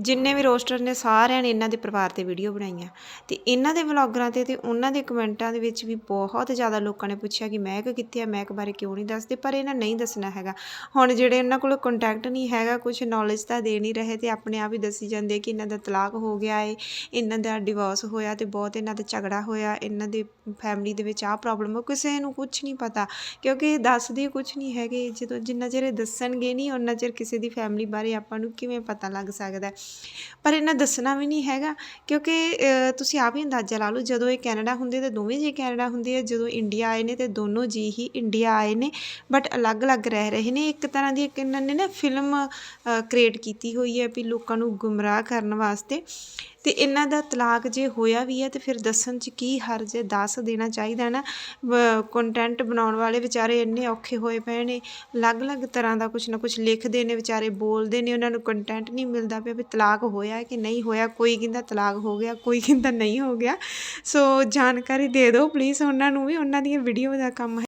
ਜਿੰਨੇ ਵੀ ਰੋਸਟਰ ਨੇ ਸਾਰਿਆਂ ਨੇ ਇਹਨਾਂ ਦੇ ਪਰਿਵਾਰ 'ਤੇ ਵੀਡੀਓ ਬਣਾਈਆਂ। ਅਤੇ ਇਹਨਾਂ ਦੇ ਵਲੋਗਰਾਂ 'ਤੇ ਅਤੇ ਉਹਨਾਂ ਦੇ ਕਮੈਂਟਾਂ ਦੇ ਵਿੱਚ ਵੀ ਬਹੁਤ ਜ਼ਿਆਦਾ ਲੋਕਾਂ ਨੇ ਪੁੱਛਿਆ ਕਿ ਮਹਿਕ ਕਿੱਥੇ ਆ ਮਹਿਕ ਬਾਰੇ ਕਿਉਂ ਨਹੀਂ ਦੱਸਦੇ, ਪਰ ਇਹਨਾਂ ਨਹੀਂ ਦੱਸਣਾ ਹੈਗਾ। ਹੁਣ ਜਿਹੜੇ ਇਹਨਾਂ ਕੋਲ ਕੰਟੈਕਟ ਨਹੀਂ ਹੈਗਾ ਕੁਝ ਨੌਲੇਜ ਤਾਂ ਦੇ ਨਹੀਂ ਰਹੇ ਤੇ ਆਪਣੇ ਆਪ ਹੀ ਦੱਸੀ ਜਾਂਦੇ ਕਿ ਇਹਨਾਂ ਦਾ ਤਲਾਕ ਹੋ ਗਿਆ ਏ, ਇਹਨਾਂ ਦਾ ਡਿਵੋਰਸ ਹੋਇਆ ਤੇ ਬਹੁਤ ਇਹਨਾਂ ਦਾ ਝਗੜਾ ਹੋਇਆ, ਇਹਨਾਂ ਦੇ ਫੈਮਿਲੀ ਦੇ ਵਿੱਚ ਆਹ ਪ੍ਰੋਬਲਮ ਹੈ ਕਿਸੇ ਨੂੰ ਕੁਝ ਨਹੀਂ ਪਤਾ। ਕਿਉਂਕਿ ਇਹ ਦੱਸਦੇ ਕੁਝ ਨਹੀਂ ਹੈਗੇ, ਜਦੋਂ ਜਿੰਨਾ ਚਿਰ ਇਹ ਦੱਸਣਗੇ ਨਹੀਂ ਉਹਨਾਂ ਚਿਰ ਕਿਸੇ ਦੀ ਫੈਮਿਲੀ ਬਾਰੇ ਆਪਾਂ ਨੂੰ ਕਿਵੇਂ ਪਤਾ ਲੱਗ ਸਕਦਾ ਪਰ ਇਹਨਾਂ ਦੱਸਣਾ ਵੀ ਨਹੀਂ ਹੈਗਾ, ਕਿਉਂਕਿ ਤੁਸੀਂ ਆਪ ਹੀ ਅੰਦਾਜ਼ਾ ਲਾ ਲਓ, ਜਦੋਂ ਇਹ ਕੈਨੇਡਾ ਹੁੰਦੇ ਤੇ ਦੋਵੇਂ ਜੀ ਕੈਨੇਡਾ ਹੁੰਦੇ ਆ, ਜਦੋਂ ਇੰਡੀਆ ਆਏ ਨੇ ਤੇ ਦੋਨੋਂ ਜੀ ਹੀ ਇੰਡੀਆ ਆਏ ਨੇ ਬਟ ਅਲੱਗ-ਅਲੱਗ ਰਹਿ ਰਹੇ ਨੇ, ਇੱਕ ਤਰ੍ਹਾਂ ਦੀ ਇੱਕ ਇਹਨਾਂ ਨੇ ਨਾ ਫਿਲਮ ਕ੍ਰੀਏਟ ਕੀਤੀ ਹੋਈ ਹੈ ਵੀ ਲੋਕਾਂ ਨੂੰ ਗੁੰਮਰਾਹ ਕਰਨ ਵਾਸਤੇ। ਅਤੇ ਇਹਨਾਂ ਦਾ ਤਲਾਕ ਜੇ ਹੋਇਆ ਵੀ ਹੈ ਤਾਂ ਫਿਰ ਦੱਸਣ 'ਚ ਕੀ ਹਰਜ ਹੈ? ਦੱਸ ਦੇਣਾ ਚਾਹੀਦਾ ਨਾ। ਕੰਟੈਂਟ ਬਣਾਉਣ ਵਾਲੇ ਵਿਚਾਰੇ ਇੰਨੇ ਔਖੇ ਹੋਏ ਪਏ ਨੇ। ਅਲੱਗ-ਅਲੱਗ ਤਰ੍ਹਾਂ ਦਾ ਕੁਛ ਨਾ ਕੁਛ ਲਿਖਦੇ ਨੇ, ਵਿਚਾਰੇ ਬੋਲਦੇ ਨੇ, ਉਹਨਾਂ ਨੂੰ ਕੰਟੈਂਟ ਨਹੀਂ ਮਿਲਦਾ ਪਿਆ ਵੀ ਤਲਾਕ ਹੋਇਆ ਕਿ ਨਹੀਂ ਹੋਇਆ। ਕੋਈ ਕਹਿੰਦਾ ਤਲਾਕ ਹੋ ਗਿਆ, ਕੋਈ ਕਹਿੰਦਾ ਨਹੀਂ ਹੋ ਗਿਆ। ਸੋ ਜਾਣਕਾਰੀ ਦੇ ਦਿਓ ਪਲੀਜ਼ ਉਹਨਾਂ ਨੂੰ ਵੀ, ਉਹਨਾਂ ਦੀਆਂ ਵੀਡੀਓ ਦਾ ਕੰਮ ਹੈ